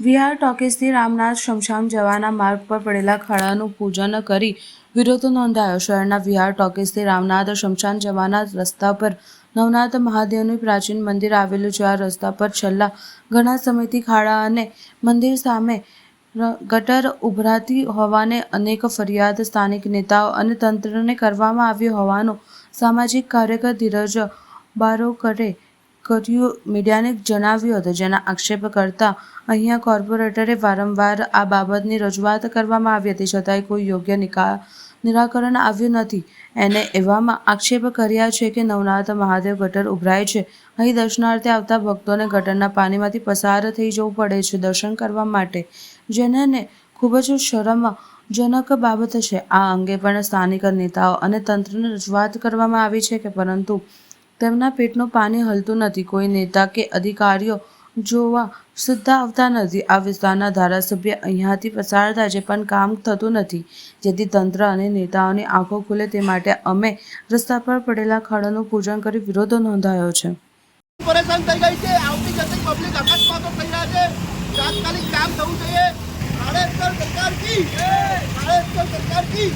વિહાર ટોકીસથી રામનાથ શમશાન જવાના માર્ગ પર પડેલા ખાડાનું પૂજન કરી વિરોધ નોંધાયો. શહેરના વિહાર ટોકીસથી રામનાથ શમશાન જવાના રસ્તા પર નવનાથ મહાદેવનું પ્રાચીન મંદિર આવેલું છે. આ રસ્તા પર છેલ્લા ઘણા સમયથી ખાડા અને મંદિર સામે ગટર ઉભરાતી હોવાને અનેક ફરિયાદ સ્થાનિક નેતાઓ અને તંત્રને કરવામાં આવી હોવાનું સામાજિક કાર્યકર ધીરજ બારોકરે કર્યું, મીડિયાને જણાવ્યું હતું, જેના આક્ષેપ કરતા અહીંયા કોર્પોરેટરે વારંવાર આ બાબતની રજૂઆત કરવામાં આવી હતી, છતાંય કોઈ યોગ્ય નિકાલ, નિરાકરણ આવ્યું નથી. એને એવામાં આક્ષેપ કર્યા છે કે નવનાથ મહાદેવ ગટર ઉભરાય છે. અહીં દર્શનાર્થે આવતા ભક્તોને ગટરના પાણીમાંથી પસાર થઈ જવું પડે છે દર્શન કરવા માટે જેને ખૂબ જ શરમજનક બાબત છે. આ અંગે પણ સ્થાનિક નેતાઓ અને તંત્રને રજૂઆત કરવામાં આવી છે કે પરંતુ તેમના પેટનું પાણી હલતું નથી. કોઈ નેતા કે અધિકારીઓ જોવા સીધા આવતા નથી. આ વિસ્તારના ધારાસભ્ય અહીંયાથી પસાર થાય છે, પણ કામ થતું નથી. જેથી તંત્ર અને નેતાઓની આંખો ખુલે તે માટે અમે રસ્તા પર પડેલા ખડોનું પૂજન કરી વિરોધ નોંધાયો છે. પરેશાન થઈ ગઈ છે. આવતી જતી પબ્લિક અકસ્માતો થઈ રહ્યા છે. તાત્કાલિક કામ થવું જોઈએ. ભારત સરકાર કી. ભારત સરકાર કી.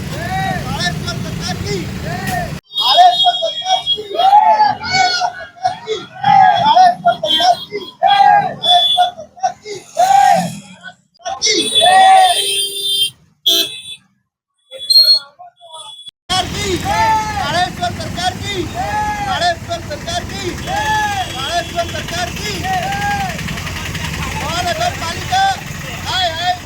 की कालेश्वर सरकार की कालेश्वर सरकार की कालेश्वर सरकार की